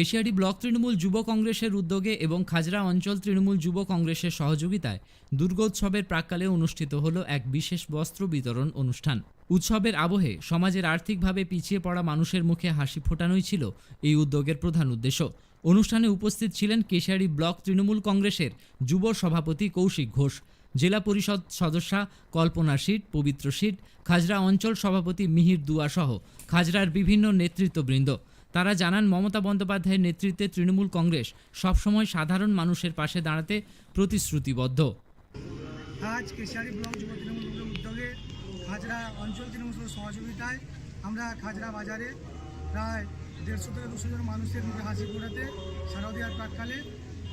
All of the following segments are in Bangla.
কেশিয়াড়ি ব্লক তৃণমূল যুব কংগ্রেসের উদ্যোগে এবং খাজরা অঞ্চল তৃণমূল যুব কংগ্রেসের সহযোগিতায় দুর্গোৎসবের প্রাককালে অনুষ্ঠিত হল এক বিশেষ বস্ত্র বিতরণ অনুষ্ঠান। উৎসবের আবহে সমাজের আর্থিকভাবে পিছিয়ে পড়া মানুষের মুখে হাসি ফোটানোই ছিল এই উদ্যোগের প্রধান উদ্দেশ্য। অনুষ্ঠানে উপস্থিত ছিলেন কেশিয়াড়ি ব্লক তৃণমূল কংগ্রেসের যুব সভাপতি কৌশিক ঘোষ, জেলা পরিষদ সদস্যা কল্পনা শীট, পবিত্র শীট, খাজরা অঞ্চল সভাপতি মিহির দুয়া সহ খাজরার বিভিন্ন নেতৃত্ববৃন্দ। তারা জানান, মমতা বন্দ্যোপাধ্যায়ের নেতৃত্বে তৃণমূল কংগ্রেস সবসময় সাধারণ মানুষের পাশে দাঁড়াতে প্রতিশ্রুতিবদ্ধ। আজ কেশিয়ারি ব্লক যুব তৃণমূল যুগের উদ্যোগে খাজরা অঞ্চল তৃণমূল সহযোগিতায় আমরা খাজরা বাজারে প্রায় দেড়শো থেকে দুশো জন মানুষের মুখে হাসি ফোটাতে শারদীয়ার প্রাককালে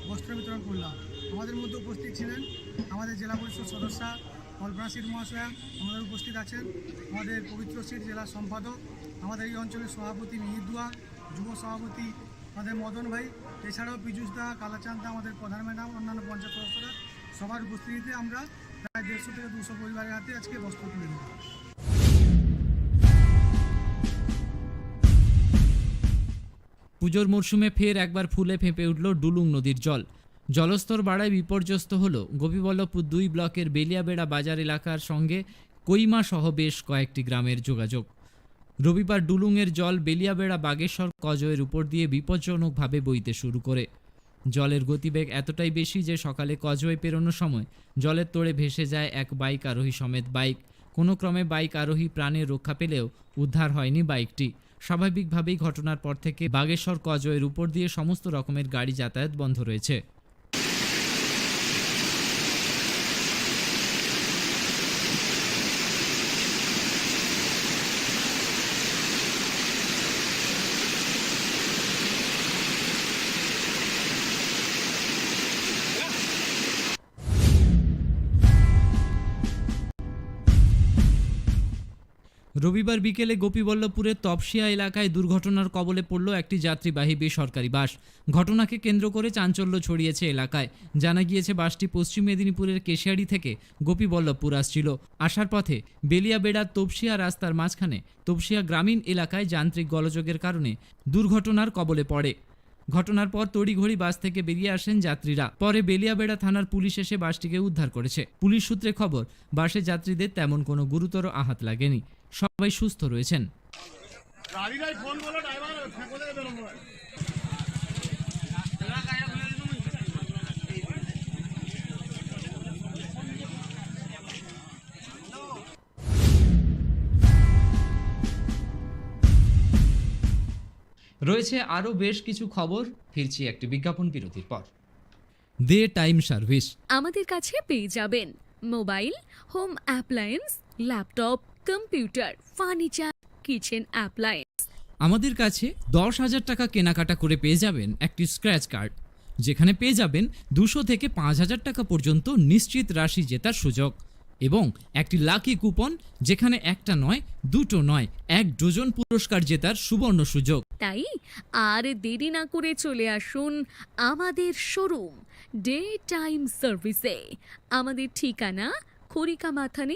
বস্ত্র বিতরণ করলাম। আমাদের মধ্যে উপস্থিত ছিলেন আমাদের জেলা পরিষদ সদস্যা কল্পনা মহাশয়া আমাদের উপস্থিত আছেন। আমাদের পবিত্র সিট জেলা সম্পাদক, আমাদের এই অঞ্চলের সভাপতি মিহিদুয়া যুব সভাপতি আমাদের মদন ভাই, এছাড়াও পীযুষ দা, কালাচাঁদ দা, আমাদের প্রধান ম্যাডাম, অন্যান্য পঞ্চায়েত সদস্যরা সবার উপস্থিতিতে আমরা প্রায় দেড়শো থেকে দুশো পরিবারের হাতে আজকে বস্ত্র তুলে দিলাম পুজোর মরশুমে ফের একবার ফুলে ফেঁপে উঠল ডুলুং নদীর জল। জলস্তর বাড়ায় বিপর্যস্ত হল গোপীবল্লভপুর দুই ব্লকের বেলিয়াবেড়া বাজার এলাকার সঙ্গে কৈমা সহ বেশ কয়েকটি গ্রামের যোগাযোগ। রবিবার ডুলুংয়ের জল বেলিয়াবেড়া বাগেশ্বর কজয়ের উপর দিয়ে বিপজ্জনকভাবে বইতে শুরু করে। জলের গতিবেগ এতটাই বেশি যে সকালে কজয় পেরোনোর সময় জলের তোড়ে ভেসে যায় এক বাইক আরোহী সমেত বাইক। কোনো ক্রমে বাইক আরোহী প্রাণের রক্ষা পেলেও উদ্ধার হয়নি বাইকটি। স্বাভাবিকভাবেই ঘটনার পর থেকে বাগেশ্বর কজয়ের উপর দিয়ে সমস্ত রকমের গাড়ি যাতায়াত বন্ধ রয়েছে। রবিবার বিকেলে গোপীবল্লভপুরের তপসিয়া এলাকায় দুর্ঘটনার কবলে পড়ল একটি যাত্রীবাহী বেসরকারি বাস। ঘটনাকে কেন্দ্র করে চাঞ্চল্য ছড়িয়েছে এলাকায়। জানা গিয়েছে, বাসটি পশ্চিম মেদিনীপুরের কেশিয়াড়ি থেকে গোপীবল্লভপুর আসছিল। আসার পথে বেলিয়াবেড়ার তপসিয়া রাস্তার মাঝখানে তপসিয়া গ্রামীণ এলাকায় যান্ত্রিক গলযোগের কারণে দুর্ঘটনার কবলে পড়ে। ঘটনার পর তড়িঘড়ি বাস থেকে বেরিয়ে আসেন যাত্রীরা। পরে বেলিয়াবেড়া থানার পুলিশ এসে বাসটিকে উদ্ধার করেছে। পুলিশ সূত্রে খবর, বাসে যাত্রীদের তেমন কোনো গুরুতর আঘাত লাগেনি। সবাই সুস্থ রয়েছেন। রয়েছে আরও বেশ কিছু খবর ফিরছি একটি বিজ্ঞাপন বিরতির পর। De time service. আমাদের কাছে পেয়ে যাবেন mobile home appliance laptop computer furniture kitchen appliance. আমাদের কাছে দশ হাজার টাকা কেনাকাটা করে পেয়ে যাবেন একটি স্ক্র্যাচ কার্ড যেখানে পেয়ে যাবেন দুশো থেকে পাঁচ হাজার টাকা পর্যন্ত নিশ্চিত রাশি জেতার সুযোগ এবং একটি লাকি কুপন যেখানে একটা নয় দুটো নয় এক ডজন পুরস্কার জেতার সুবর্ণ সুযোগ। তাই আর দেরি না করে চলে আসুন আমাদের শোরুম ডে টাইম সার্ভিসে। আমাদের ঠিকানা খরিকা মাথানে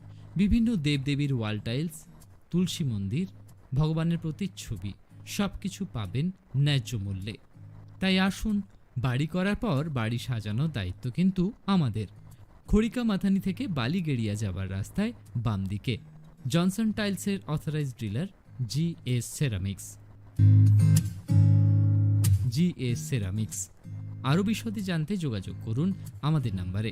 বিভিন্ন দেবদেবীর ওয়াল টাইলস, তুলসী মন্দির, ভগবানের প্রতিচ্ছবি সব কিছু পাবেন ন্যায্য মূল্যে। তাই আসুন, বাড়ি করার পর বাড়ি সাজানোর দায়িত্ব কিন্তু আমাদের। খড়িকা মাথানি থেকে বালিগেড়িয়া যাওয়ার রাস্তায় বাম দিকে জনসন টাইলসের authorised dealer G S ceramics. G S ceramics. আরও বিশদে জানতে যোগাযোগ করুন আমাদের নাম্বারে।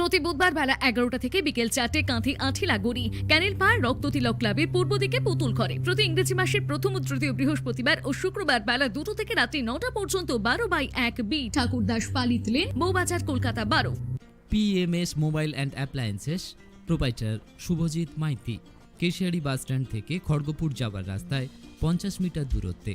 প্রতি বুধবার বেলা এগারোটা থেকে বিকেল চারটে কাঁথি আঠিলা গড়ি ক্যানেল পার রক্ততিলক ক্লাবের পূর্ব দিকে পুতুল করে প্রতি ইংরেজি মাসের প্রথম ও তৃতীয় বৃহস্পতিবার ও শুক্রবার বেলা দুটো থেকে রাত্রি নটা পর্যন্ত বারো বাই এক বি ঠাকুরদাস পালিত লেন বৌবাজার কলকাতা বারো। PMS mobile and appliances proprietor Subhajit Maity Keshiary bus stand থেকে খড়গপুর যাওয়ার রাস্তায় পঞ্চাশ মিটার দূরত্বে।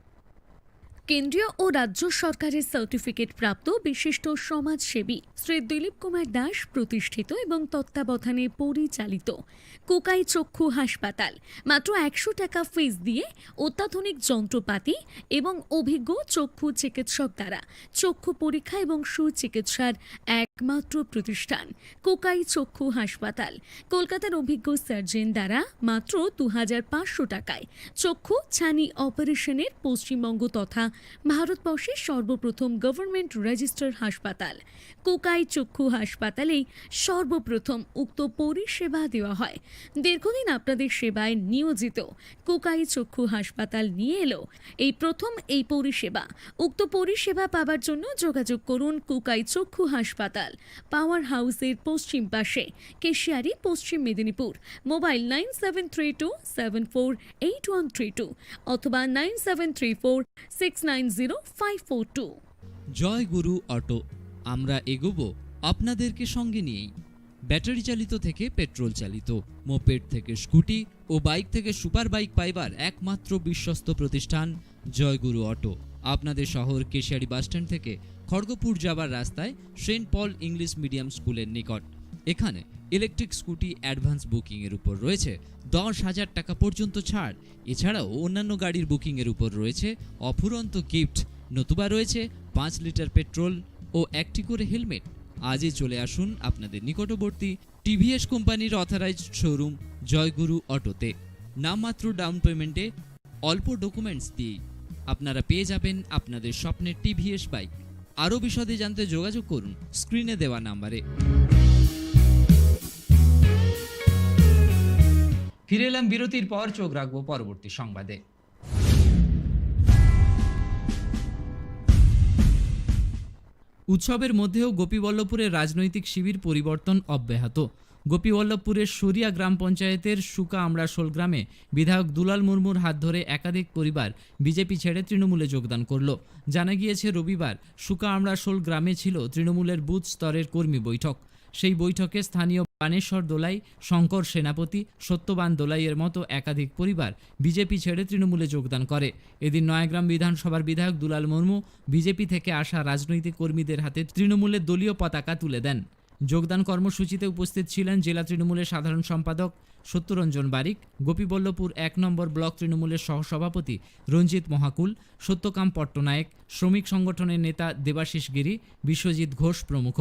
কেন্দ্রীয় ও রাজ্য সরকারের সার্টিফিকেট প্রাপ্ত বিশিষ্ট সমাজসেবী শ্রী দিলীপ কুমার দাস প্রতিষ্ঠিত এবং তত্ত্বাবধানে পরিচালিত কোকাই চক্ষু হাসপাতাল। মাত্র একশো টাকা ফিস দিয়ে অত্যাধুনিক যন্ত্রপাতি এবং অভিজ্ঞ চক্ষু চিকিৎসক দ্বারা চক্ষু পরীক্ষা এবং সুচিকিৎসার একমাত্র প্রতিষ্ঠান, কোকাই চক্ষু হাসপাতাল। কলকাতার অভিজ্ঞ সার্জন দ্বারা মাত্র দু পাঁচশো টাকায় চক্ষু ছানি অপারেশনের পশ্চিমবঙ্গ তথা ভারতবর্ষের সর্বপ্রথম গভর্নমেন্ট রেজিস্টার হাসপাতাল। কোকাই চক্ষু হাসপাতালেই সর্বপ্রথম উক্ত পরিষেবা দেওয়া হয়। দীর্ঘদিন আপনাদের সেবায় নিয়োজিত কোকাই চক্ষু হাসপাতাল নিয়ে এলো এই প্রথম এই পরিষেবা। উক্ত পরিষেবা পাবার জন্য যোগাযোগ করুন কোকাই চক্ষু হাসপাতাল। হসপিটাল পাওয়ার হাউসের পশ্চিম পাশে, কেশিয়ারি, পশ্চিম Medinipur. Mobile nine seven three two, seven four eight one three two অথবা nine seven three four six nine zero five four two. Joy Guru auto, আমরা এগোবো আপনাদেরকে সঙ্গে নিয়েই। ব্যাটারি চালিত থেকে পেট্রোল চালিত, মোপেড থেকে স্কুটি ও বাইক থেকে সুপার বাইক পাইবার একমাত্র বিশ্বস্ত প্রতিষ্ঠান জয়গুরু অটো। আপনাদের শহর কেশিয়ারি বাসস্ট্যান্ড থেকে খড়গপুর যাবার রাস্তায় সেন্ট পল ইংলিশ মিডিয়াম স্কুলের নিকট। এখানে ইলেকট্রিক স্কুটি অ্যাডভান্স বুকিংয়ের উপর রয়েছে দশ হাজার টাকা পর্যন্ত ছাড়। এছাড়াও অন্যান্য গাড়ির বুকিংয়ের উপর রয়েছে অফুরন্ত গিফট, নতুবা রয়েছে পাঁচ লিটার পেট্রোল ও একটি করে হেলমেট। আজই চলে আসুন আপনাদের নিকটবর্তী টিভিএস কোম্পানির অথরাইজড শোরুম জয়গুরু অটোতে। নামমাত্র ডাউন পেমেন্টে অল্প ডকুমেন্টস দিয়েই আপনারা পেয়ে যাবেন আপনাদের স্বপ্নের টিভিএস বাইক। আরও বিশদে জানতে যোগাযোগ করুন স্ক্রিনে দেওয়া নাম্বারে। ফিরে এলাম বিরতির পর, চোখ রাখব পরবর্তী সংবাদে। উৎসবের মধ্যেও গোপীবল্লভপুরের রাজনৈতিক শিবির পরিবর্তন অব্যাহত। গোপীবল্লভপুরের সরিয়া গ্রাম পঞ্চায়েতের সুকা আমরাশোল গ্রামে বিধায়ক দুলাল মুর্মুর হাত ধরে একাধিক পরিবার বিজেপি ছেড়ে তৃণমূলে যোগদান করল। জানা গিয়েছে, রবিবার সুকা আমরাশোল গ্রামে ছিল তৃণমূলের বুথ স্তরের কর্মী বৈঠক। সেই বৈঠকে স্থানীয় বানেশ্বর দোলাই, শঙ্কর সেনাপতি, সত্যবান দোলাইয়ের মতো একাধিক পরিবার বিজেপি ছেড়ে তৃণমূলে যোগদান করে। এদিন নয়াগ্রাম বিধানসভার বিধায়ক দুলাল মুর্মু বিজেপি থেকে আসা রাজনৈতিক কর্মীদের হাতে তৃণমূলের দলীয় পতাকা তুলে দেন। যোগদান কর্মসূচিতে উপস্থিত ছিলেন জেলা তৃণমূলের সাধারণ সম্পাদক সত্যরঞ্জন বারিক, গোপীবল্লভপুর এক নম্বর ব্লক তৃণমূলের সহসভাপতি রঞ্জিত মহাকুল, সত্যকাম পট্টনায়ক, শ্রমিক সংগঠনের নেতা দেবাশিস গিরি, বিশ্বজিৎ ঘোষ প্রমুখ।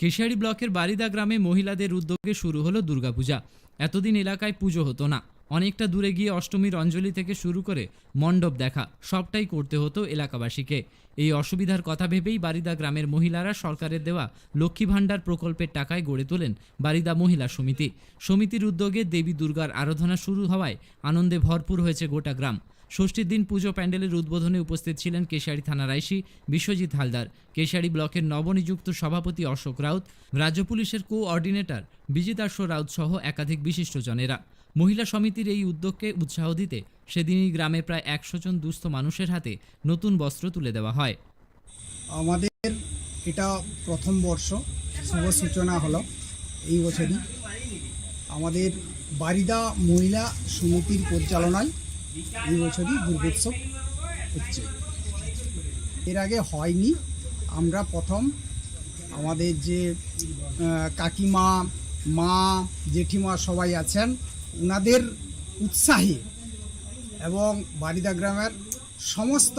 কেশিয়ারি ব্লকের বারিদা গ্রামে মহিলাদের উদ্যোগে শুরু হলো দুর্গাপূজা। এতদিন এলাকায় পুজো হতো না। অনেকটা দূরে গিয়ে অষ্টমীর অঞ্জলি থেকে শুরু করে মণ্ডপ দেখা সবটাই করতে হতো এলাকাবাসীকে। এই অসুবিধার কথা ভেবেই বারিদা গ্রামের মহিলারা সরকারের দেওয়া লক্ষ্মী ভাণ্ডার প্রকল্পের টাকায় গড়ে তোলেন বারিদা মহিলা সমিতি। সমিতির উদ্যোগে দেবী দুর্গার আরাধনা শুরু হওয়ায় আনন্দে ভরপুর হয়েছে গোটা গ্রাম। ষষ্ঠীর দিন পুজো প্যান্ডেলের উদ্বোধনে উপস্থিত ছিলেন কেশারি থানার আইসি বিশ্বজিৎ হালদার, কেশারি ব্লকের নবনিযুক্ত সভাপতি অশোক রাউত, রাজ্য পুলিশের কোঅর্ডিনেটর বিজিতার্শ রাউত সহ একাধিক বিশিষ্টজনেরা। মহিলা সমিতির এই উদ্যোগকে উৎসাহ দিতে সেদিনই গ্রামে প্রায় একশো জন দুস্থ মানুষের হাতে নতুন বস্ত্র তুলে দেওয়া হয়। আমাদের এটা প্রথম বর্ষ, শুভ সূচনা হলো এই বছরই। আমাদের বারিদা মহিলা সমিতির পরিচালনায় এই বছরই দুর্গোৎসব হচ্ছে। এর আগে হয়নি। আমরা প্রথম আমাদের যে কাকিমা, মা, জেঠিমা সবাই আছেন ওনাদের উৎসাহে এবং বারিদা গ্রামের সমস্ত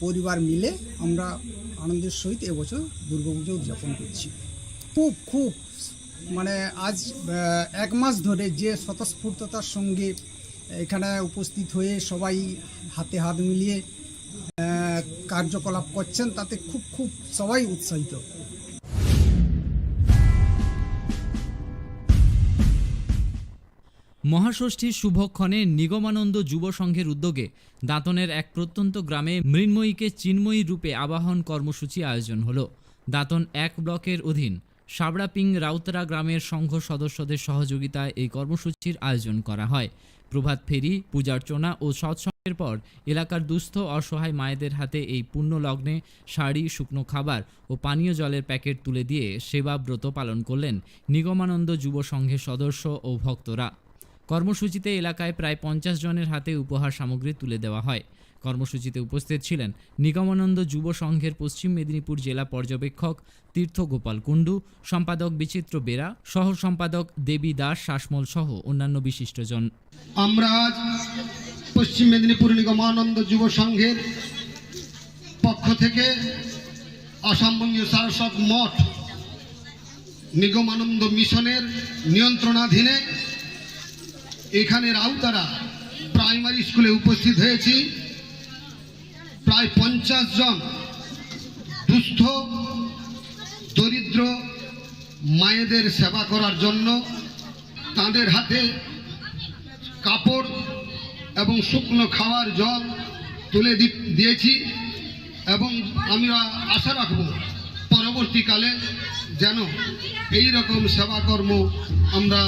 পরিবার মিলে আমরা আনন্দের সহিত এবছর দুর্গাপুজো উদযাপন করছি। খুব খুব মানে আজ এক মাস ধরে যে স্বতঃস্ফূর্ততার সঙ্গে এখানে উপস্থিত হয়ে সবাই হাতে হাত মিলিয়ে কার্যকলাপ করছেন, তাতে খুব খুব সবাই উৎসাহিত। মহাষষ্ঠীর শুভক্ষণে নিগমানন্দ যুব সংঘের উদ্যোগে দাঁতনের এক প্রত্যন্ত গ্রামে মৃন্ময়ীকে চিন্ময়ী রূপে আবাহন কর্মসূচি আয়োজন হলো। দাঁতন এক ব্লকের অধীন। সাবড়াপিং রাউতরা গ্রামের সংঘ সদস্যদের সহযোগিতায় এই কর্মসূচির আয়োজন করা হয়। প্রভাত ফেরি, পূজার্চনা ও সৎসঙ্গের পর এলাকার দুস্থ অসহায় মায়েদের হাতে এই পুণ্য লগ্নে শাড়ি, শুকনো খাবার ও পানীয় জলের প্যাকেট তুলে দিয়ে সেবাব্রত পালন করলেন নিগমানন্দ যুব সংঘের সদস্য ও ভক্তরা। কর্মসূচিতে এলাকায় প্রায় পঞ্চাশ জনের হাতে উপহার সামগ্রী তুলে দেওয়া হয়। কর্মসূচিতে উপস্থিত ছিলেন নিগমানন্দ যুব সংঘের পশ্চিম মেদিনীপুর জেলা পর্যবেক্ষক তীর্থ গোপাল কুণ্ডু, সম্পাদক বিচিত্র বেরা, সহ সম্পাদক দেবী দাস শাসমল সহ অন্যান্য বিশিষ্টজন। আমরা পশ্চিম মেদিনীপুর নিগমানন্দ যুব সংঘের পক্ষ থেকে আসামবঙ্গীয় সারস্বত মঠ নিগমানন্দ মিশনের নিয়ন্ত্রণাধীনে এখানে রাউতারা প্রাইমারি স্কুলে উপস্থিত হয়েছি। প্রায় পঞ্চাশ জন দুস্থ, দরিদ্র মায়েদের সেবা করার জন্য তাদের হাতে কাপড় এবং শুকনো খাওয়ার জল তুলে দিয়েছি এবং আমরা আশা রাখব পরবর্তীকালে যেন এই রকম সেবাকর্ম আমরা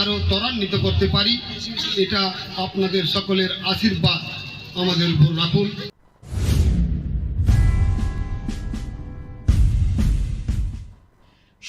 আরও ত্বরান্বিত করতে পারি। এটা আপনাদের সকলের আশীর্বাদ। আমাদের উপর রাখুন।